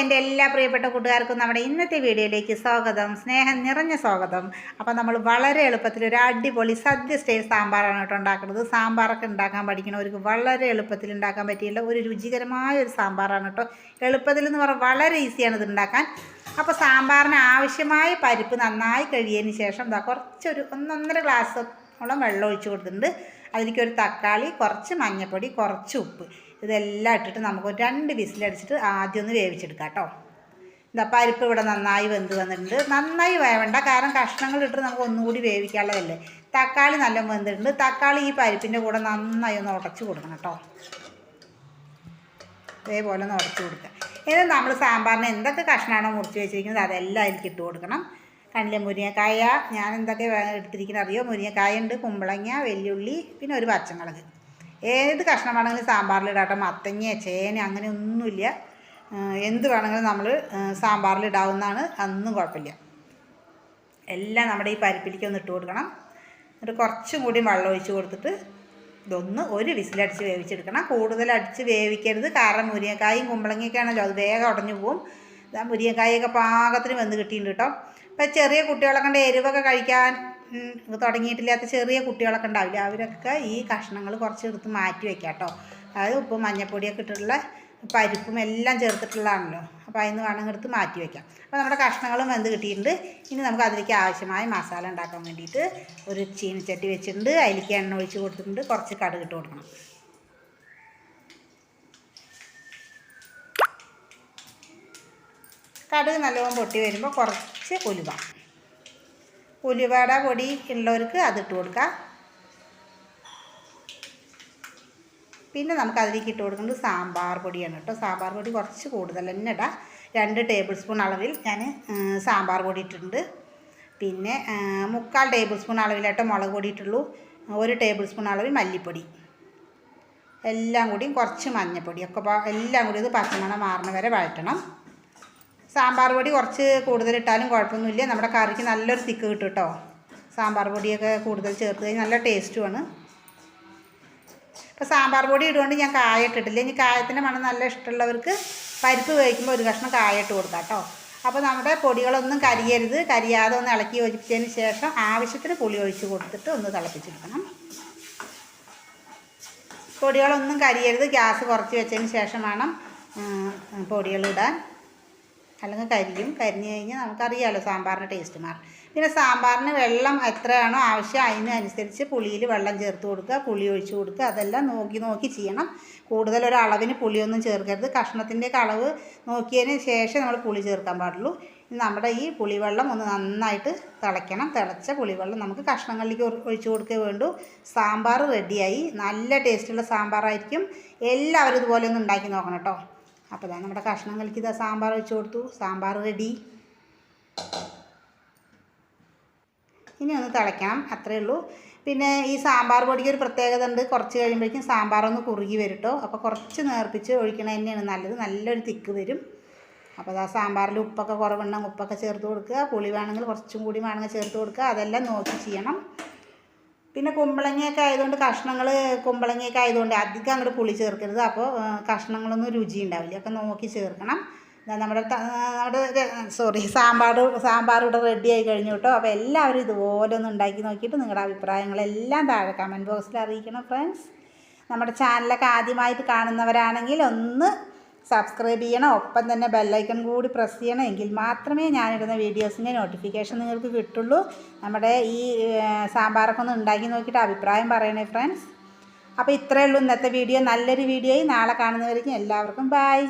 എന്റെ എല്ലാ പ്രിയപ്പെട്ട കൂട്ടുകാർക്കും നമ്മുടെ ഇന്നത്തെ വീഡിയോയിലേക്ക് സ്വാഗതം. സ്നേഹം നിറഞ്ഞ സ്വാഗതം. അപ്പോൾ നമ്മൾ വളരെ എളുപ്പത്തിൽ ഒരു അടിപൊളി സദ്യ സ്റ്റൈൽ സാമ്പാറാണ് കേട്ടോ ഉണ്ടാക്കുന്നത്. സാമ്പാറൊക്കെ ഉണ്ടാക്കാൻ പഠിക്കുന്നവർക്ക് വളരെ എളുപ്പത്തിൽ ഉണ്ടാക്കാൻ പറ്റിയുള്ള ഒരു രുചികരമായ ഒരു സാമ്പാറാണ് കേട്ടോ. എളുപ്പത്തിൽ എന്ന് പറഞ്ഞാൽ വളരെ ഈസിയാണ് ഇത് ഉണ്ടാക്കാൻ. അപ്പോൾ സാമ്പാറിന് ആവശ്യമായ പരിപ്പ് നന്നായി കഴിയതിന് ശേഷം എന്താ കുറച്ചൊരു ഒന്നൊന്നര ഗ്ലാസ് വെള്ളം ഒഴിച്ച് കൊടുത്തിട്ടുണ്ട്. അതിലേക്ക് ഒരു തക്കാളി കുറച്ച് മഞ്ഞൾപ്പൊടി കുറച്ച് ഉപ്പ്. ഇതെല്ലാം ഇട്ടിട്ട് നമുക്ക് രണ്ട് വിസിലടിച്ചിട്ട് ആദ്യം ഒന്ന് വേവിച്ചെടുക്കാം കേട്ടോ. എന്താ പരിപ്പ് ഇവിടെ നന്നായി വെന്ത് വന്നിട്ടുണ്ട്. നന്നായി വേവണ്ട കാരണം കഷ്ണങ്ങൾ ഇട്ടിട്ട് നമുക്ക് ഒന്നുകൂടി വേവിക്കാനുള്ളതല്ലേ. തക്കാളി നല്ല വെന്തിട്ടുണ്ട്. തക്കാളി ഈ പരിപ്പിന്റെ കൂടെ നന്നായി ഒന്ന് ഉടച്ച് കൊടുക്കണം കേട്ടോ. ഇതേപോലെ ഒന്ന് ഉടച്ച് കൊടുക്കുക. ഇനി നമ്മൾ സാമ്പാറിന് എന്തൊക്കെ കഷ്ണമാണോ മുറിച്ച് വെച്ചിരിക്കുന്നത് അതെല്ലാം അതിലേക്ക് ഇട്ട് കൊടുക്കണം. കണ്ടില്ലേ മുരിങ്ങക്കായ. ഞാൻ എന്തൊക്കെ എടുത്തിരിക്കുന്ന അറിയോ? മുരിങ്ങക്കായ ഉണ്ട് കുമ്പളങ്ങ വെല്ലുള്ളി പിന്നെ ഒരു പച്ചമുളക്. ഏത് കഷ്ണം വേണമെങ്കിലും സാമ്പാറിലിടാട്ടെ മത്തങ്ങ ചേന അങ്ങനെ ഒന്നുമില്ല. എന്ത് വേണമെങ്കിലും നമ്മൾ സാമ്പാറിലിടാവുന്നതാണ് അന്നും കുഴപ്പമില്ല. എല്ലാം നമ്മുടെ ഈ പരിപ്പിലേക്ക് ഒന്ന് ഇട്ട് കൊടുക്കണം. എന്നിട്ട് കുറച്ചും കൂടി വെള്ളം ഒഴിച്ച് കൊടുത്തിട്ട് ഇതൊന്ന് ഒരു വിസിലടിച്ച് വേവിച്ചെടുക്കണം. കൂടുതൽ അടിച്ച് വേവിക്കരുത്. കാരണം മുരിങ്ങക്കായും കുമ്പളങ്ങയൊക്കെ ആണല്ലോ അത് വേഗം ഉടഞ്ഞു പോവും. മുരിങ്ങക്കായൊക്കെ പാകത്തിന് വെന്ത് കിട്ടിയിട്ടുണ്ട് കേട്ടോ. ഇപ്പം ചെറിയ കുട്ടികളൊക്കെ ഉണ്ട് എരിവൊക്കെ കഴിക്കാൻ തുടങ്ങിയിട്ടില്ലാത്ത ചെറിയ കുട്ടികളൊക്കെ ഉണ്ടാവില്ല അവരൊക്കെ ഈ കഷ്ണങ്ങൾ കുറച്ച് എടുത്ത് മാറ്റി വെക്കാം കേട്ടോ. അതായത് ഉപ്പും മഞ്ഞപ്പൊടിയൊക്കെ ഇട്ടിട്ടുള്ള പരിപ്പും എല്ലാം ചേർത്തിട്ടുള്ളതാണല്ലോ. അപ്പോൾ അതിന് വേണമെങ്കിൽ എടുത്ത് മാറ്റി വയ്ക്കാം അപ്പോൾ നമ്മുടെ കഷ്ണങ്ങളും വെന്ത് കിട്ടിയിട്ടുണ്ട്. ഇനി നമുക്ക് അതിലേക്ക് ആവശ്യമായ മസാല ഉണ്ടാക്കാൻ വേണ്ടിയിട്ട് ഒരു ചീനച്ചട്ടി വെച്ചിട്ടുണ്ട്. അതിലേക്ക് എണ്ണ ഒഴിച്ച് കൊടുത്തിട്ടുണ്ട്. കുറച്ച് കടുക് ഇട്ട് കൊടുക്കണം. കടുക് നല്ലോണം പൊട്ടി വരുമ്പോൾ കുറച്ച് ഉലുവ. ഉലുവയുടെ പൊടി ഉള്ളവർക്ക് അതിട്ട് കൊടുക്കാം. പിന്നെ നമുക്ക് അതിലേക്ക് ഇട്ട് കൊടുക്കുന്നത് സാമ്പാർ പൊടിയാണ് കേട്ടോ. സാമ്പാർ പൊടി കുറച്ച് കൂടുതൽ തന്നെ രണ്ട് ടേബിൾ സ്പൂൺ അളവിൽ ഞാൻ സാമ്പാർ പൊടി ഇട്ടിട്ടുണ്ട്. പിന്നെ മുക്കാൽ ടേബിൾ സ്പൂൺ അളവിലായിട്ട് മുളക് പൊടി ഇട്ടുള്ളൂ. ഒരു ടേബിൾ സ്പൂൺ അളവിൽ മല്ലിപ്പൊടി. എല്ലാം കൂടിയും കുറച്ച് മഞ്ഞൾപ്പൊടി ഒക്കെ എല്ലാം കൂടി ഇത് പച്ചമണം മാറുന്ന വരെ വഴറ്റണം. സാമ്പാർ പൊടി കുറച്ച് കൂടുതൽ ഇട്ടാലും കുഴപ്പമൊന്നുമില്ല. നമ്മുടെ കറിക്ക് നല്ലൊരു തിക്ക് കിട്ടും കേട്ടോ സാമ്പാർ പൊടിയൊക്കെ കൂടുതൽ ചേർത്ത് കഴിഞ്ഞാൽ നല്ല ടേസ്റ്റുമാണ് ഇപ്പോൾ സാമ്പാർ പൊടി ഇടുകൊണ്ട് ഞാൻ കായ ഇട്ടിട്ടില്ല. ഇനി കായത്തിന്റെ മണം നല്ല ഇഷ്ടമുള്ളവർക്ക് പരിപ്പ് വേവിക്കുമ്പോൾ ഒരു കഷ്ണം കായ ഇട്ട് കൊടുക്കാം കേട്ടോ. അപ്പോൾ നമ്മുടെ പൊടികളൊന്നും കരിയരുത്. കരിയാതെ ഒന്ന് ഇളക്കി ഒഴിച്ചതിന് ശേഷം ആവശ്യത്തിന് പുളി ഒഴിച്ച് കൊടുത്തിട്ട് ഒന്ന് തിളപ്പിച്ചെടുക്കണം. പൊടികളൊന്നും കരിയരുത്. ഗ്യാസ് കുറച്ച് വെച്ചതിന് ശേഷം വേണം പൊടികളിടാൻ അല്ലെങ്കിൽ കരിയും കരിഞ്ഞു കഴിഞ്ഞാൽ നമുക്കറിയാമല്ലോ സാമ്പാറിന്റെ ടേസ്റ്റ് മാറും. പിന്നെ സാമ്പാറിന് വെള്ളം എത്രയാണോ ആവശ്യം അതിനനുസരിച്ച് പുളിയിൽ വെള്ളം ചേർത്ത് കൊടുക്കുക പുളി ഒഴിച്ച് കൊടുക്കുക അതെല്ലാം നോക്കി നോക്കി ചെയ്യണം. കൂടുതൽ ഒരു അളവിന് പുളിയൊന്നും ചേർക്കരുത്. കഷ്ണത്തിന്റെയൊക്കെ അളവ് നോക്കിയതിന് ശേഷം നമ്മൾ പുളി ചേർക്കാൻ പാടുള്ളൂ. നമ്മുടെ ഈ പുളിവെള്ളം ഒന്ന് നന്നായിട്ട് തിളയ്ക്കണം. തിളച്ച പുളിവെള്ളം നമുക്ക് കഷ്ണങ്ങളിലേക്ക് ഒഴിച്ചു കൊടുക്കുക വേണ്ടൂ. സാമ്പാർ റെഡിയായി നല്ല ടേസ്റ്റുള്ള സാമ്പാറായിരിക്കും. എല്ലാവരും ഇതുപോലെ ഒന്ന് ഉണ്ടാക്കി നോക്കണം കേട്ടോ. അപ്പോൾ ഇതാ നമ്മുടെ കഷ്ണങ്ങൾക്ക് ഇതാ സാമ്പാർ വെച്ച് കൊടുത്തു. സാമ്പാർ റെഡി ഇനി ഒന്ന് തിളയ്ക്കണം അത്രയേ ഉള്ളൂ. പിന്നെ ഈ സാമ്പാർ പൊടിക്ക് ഒരു പ്രത്യേകത ഉണ്ട്. കുറച്ച് കഴിയുമ്പോഴേക്കും സാമ്പാർ ഒന്ന് കുറുകി വരും കേട്ടോ അപ്പോൾ കുറച്ച് നേർപ്പിച്ച് ഒഴിക്കണത് തന്നെയാണ് നല്ലത്. നല്ലൊരു തിക്ക് വരും. അപ്പോൾ ആ സാമ്പാറിൽ ഉപ്പൊക്കെ കുറവുണ്ടെങ്കിൽ ഉപ്പൊക്കെ ചേർത്ത് കൊടുക്കുക. പുളി വേണമെങ്കിൽ കുറച്ചും കൂടി വേണമെങ്കിൽ ചേർത്ത് കൊടുക്കുക. അതെല്ലാം നോക്കി ചെയ്യണം. പിന്നെ കുമ്പളങ്ങയൊക്കെ ആയതുകൊണ്ട് കഷ്ണങ്ങൾ കുമ്പളങ്ങയൊക്കെ ആയതുകൊണ്ട് അധികം അങ്ങോട്ട് പുളി ചേർക്കരുത്. അപ്പോൾ കഷ്ണങ്ങളൊന്നും രുചി ഉണ്ടാവില്ല. ഒക്കെ നോക്കി ചേർക്കണം. നമ്മുടെ നമ്മുടെ സോറി സാമ്പാർ സാമ്പാർ ഇവിടെ റെഡി ആയി കഴിഞ്ഞു കേട്ടോ. അപ്പോൾ എല്ലാവരും ഇതുപോലെ ഒന്ന് ഉണ്ടാക്കി നോക്കിയിട്ട് നിങ്ങളുടെ അഭിപ്രായങ്ങളെല്ലാം താഴെ കമന്റ് ബോക്സിൽ അറിയിക്കണം ഫ്രണ്ട്സ് നമ്മുടെ ചാനലൊക്കെ ആദ്യമായിട്ട് കാണുന്നവരാണെങ്കിൽ ഒന്ന് സബ്സ്ക്രൈബ് ചെയ്യണം. ഒപ്പം തന്നെ ബെല്ലൈക്കൺ കൂടി പ്രസ് ചെയ്യണം. എങ്കിൽ മാത്രമേ ഞാനിടുന്ന വീഡിയോസിന്റെ നോട്ടിഫിക്കേഷൻ നിങ്ങൾക്ക് കിട്ടുള്ളൂ. നമ്മുടെ ഈ സാമ്പാറൊക്കെ ഒന്ന് ഉണ്ടാക്കി നോക്കിയിട്ട് അഭിപ്രായം പറയണേ ഫ്രണ്ട്സ് അപ്പോൾ ഇത്രയേ ഉള്ളൂ ഇന്നത്തെ വീഡിയോ നല്ലൊരു വീഡിയോയും നാളെ കാണുന്നവരേക്കും എല്ലാവർക്കും ബായ്